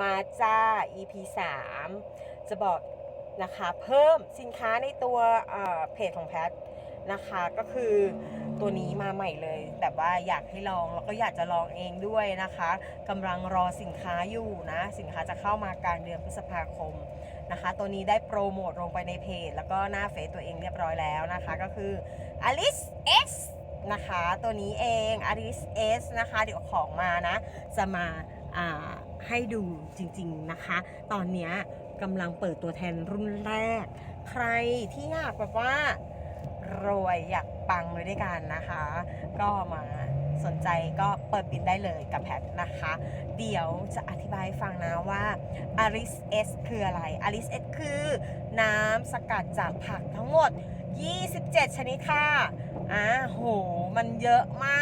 มาจ้า EP 3 จะบอกนะคะเพิ่มสินค้าในตัวเอ่อเพจของแพทนะคะก็คือตัวนี้มาใหม่เลยแบบว่าอยากให้ลองแล้วก็อยากจะลองเองด้วยนะคะกำลังรอสินค้าอยู่นะ สินค้าจะเข้ามากลางเดือนพฤษภาคมนะคะ ตัวนี้ได้โปรโมทลงไปในเพจ แล้วก็หน้าเฟซตัวเองเรียบร้อยแล้วนะคะ ก็คือ Alice S นะคะ ตัวนี้เอง Alice S นะคะ เดี๋ยวของมานะ จะมา ให้ดูจริงๆนะคะ ตอนเนี้ยกำลังเปิดตัวแทนรุ่นแรก ใครที่อยากแบบว่ารวยอยากปังเลยด้วยกันนะคะ ก็มาสนใจก็เปิดบินได้เลยกับแพทนะคะ เดี๋ยวจะอธิบายให้ฟังนะว่า Alice S คืออะไร Alice S คือน้ำสกัดจากผักทั้งหมด 27 ชนิดค่ะอ่าโห มันเยอะมาก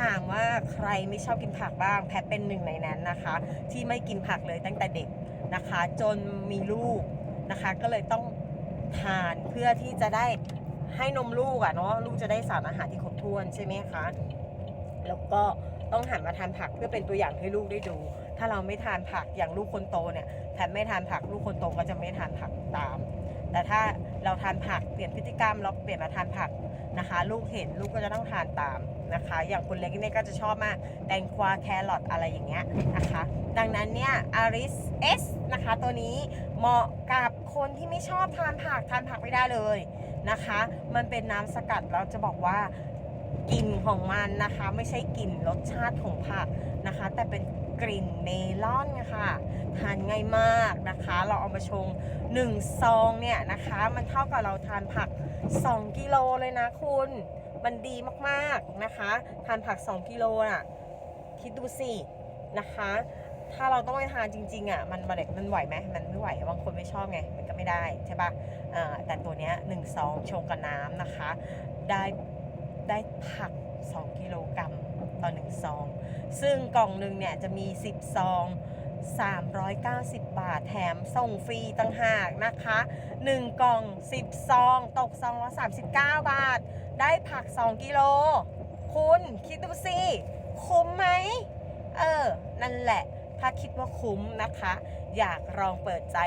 ถามว่าใครไม่ชอบกินผักบ้าง แพทเป็นหนึ่งในนั้นนะคะ ที่ไม่กินผักเลยตั้งแต่เด็กนะคะ จนมีลูกนะคะ ก็เลยต้องทานเพื่อที่จะได้ให้นมลูกอะ่ะเนาะลูกจะได้สารอาหารที่ครบถ้วนใช่ไหมคะแล้วก็ต้องหันมาทานผักเพื่อเป็นตัวอย่างให้ลูกได้ดู ถ้าเราไม่ทานผักอย่างลูกคนโตเนี่ยแพทไม่ทานผักลูกคนโตก็จะไม่ทานผักตาม แต่ถ้าเราทานผักเปลี่ยนพฤติกรรมเราเปลี่ยนมาทานผัก นะคะ ลูกเห็นลูกก็จะต้องทานตามนะคะ อย่างคนเล็กเนี่ยก็จะชอบมากแตงกวาแครอทอะไรอย่างเงี้ยนะคะ ดังนั้นเนี่ยอาริสเอสนะคะตัวนี้เหมาะกับคนที่ไม่ชอบทานผักทานผักไม่ได้เลยนะคะ มันเป็นน้ำสกัดเราจะบอกว่ากลิ่นของมันนะคะ ไม่ใช่กลิ่นรสชาติของผักนะคะ แต่เป็น กลิ่นเมลอนค่ะทานง่ายมากนะคะ เราเอามาชง1ซองเนี่ยนะคะ มันเท่ากับเราทานผัก 2 กิโลเลยนะคุณมันดีมากๆนะคะ ทานผัก 2 กิโลน่ะ คิดดูสินะคะ ถ้าเราต้องไปทานจริง ๆอะ มันมันมันไหวไหมมันไม่ไหว บางคนไม่ชอบไง มันก็ไม่ได้ใช่ปะอ่าแต่ตัวเนี้ยหนึ่งซองชงกับน้ำนะคะ ได้ได้ผัก 2 กิโลกรัม ต่อ1ซอง ซึ่งกล่องหนึ่งเนี่ยจะมี 10 ซอง 390 บาทแถมส่งฟรีต่างหากนะคะ 1 กล่อง 10 ซอง ตกซองละ39 บาท ได้ผัก 2 กิโล คุณคิดดูสิ คุ้มไหม เออ นั่นแหละ ถ้าคิดว่าคุ้มนะคะ อยากลองเปิดใจ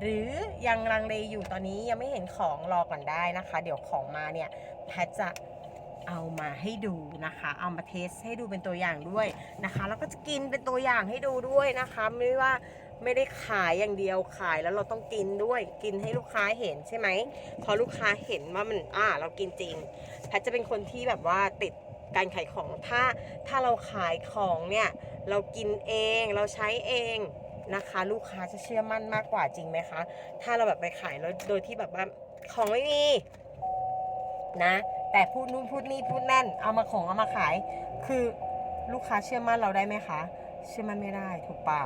หรือยังลังเลอยู่ตอนนี้ยังไม่เห็นของรอก่อนได้นะคะ เดี๋ยวของมาเนี่ยแพทจะ เอามาให้ดูนะคะ เอามาเทสให้ดูเป็นตัวอย่างด้วยนะคะ แล้วก็จะกินเป็นตัวอย่างให้ดูด้วยนะคะ ไม่ว่าไม่ได้ขายอย่างเดียวขายแล้วเราต้องกินด้วยกินให้ลูกค้าเห็นใช่ไหมพอลูกค้าเห็นว่ามันอ่าเรากินจริงแพทจะเป็นคนที่แบบว่าติดการขายของถ้าถ้าเราขายของเนี่ยเรากินเองเราใช้เองนะคะ ลูกค้าจะเชื่อมั่นมากกว่าจริงไหมคะ ถ้าเราแบบไปขายแล้วโดยที่แบบว่าของไม่มีนะ แต่พูดนู่นพูดนี่พูดนั่น เอามาของเอามาขาย คือลูกค้าเชื่อมั่นเราได้ไหมคะ เชื่อมั่นไม่ได้ถูกเปล่า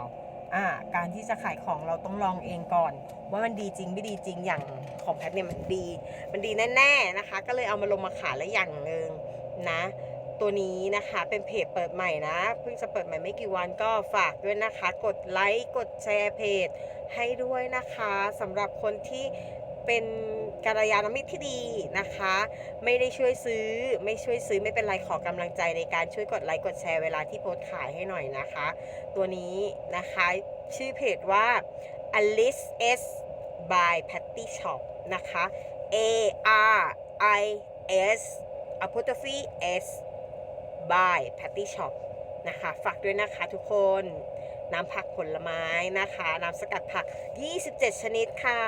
อ่าการที่จะขายของเราต้องลองเองก่อน ว่ามันดีจริงไม่ดีจริงอย่างของแพทเนี่ยมันดี มันดีแน่ๆนะคะ ก็เลยเอามาลงมาขายแล้วอย่างหนึ่งนะ ตัวนี้นะคะเป็นเพจเปิดใหม่นะเพิ่งจะเปิดใหม่ไม่กี่วันก็ฝากด้วยนะคะ กดไลค์กดแชร์เพจให้ด้วยนะคะสำหรับคนที่ เป็นกัลยาณมิตรที่ดีนะคะ ไม่ได้ช่วยซื้อ ไม่ช่วยซื้อไม่เป็นไรขอกำลังใจในการช่วยกดไลค์กดแชร์เวลาที่โพสขายให้หน่อยนะคะ ตัวนี้นะคะชื่อเพจว่า Alice S by Patty Shop นะคะ A R I S apostrophe S by Patty Shop นะคะ ฝากด้วยนะคะทุกคนน้ำผักผลไม้นะคะ น้ำสกัดผัก 27 ชนิดค่ะ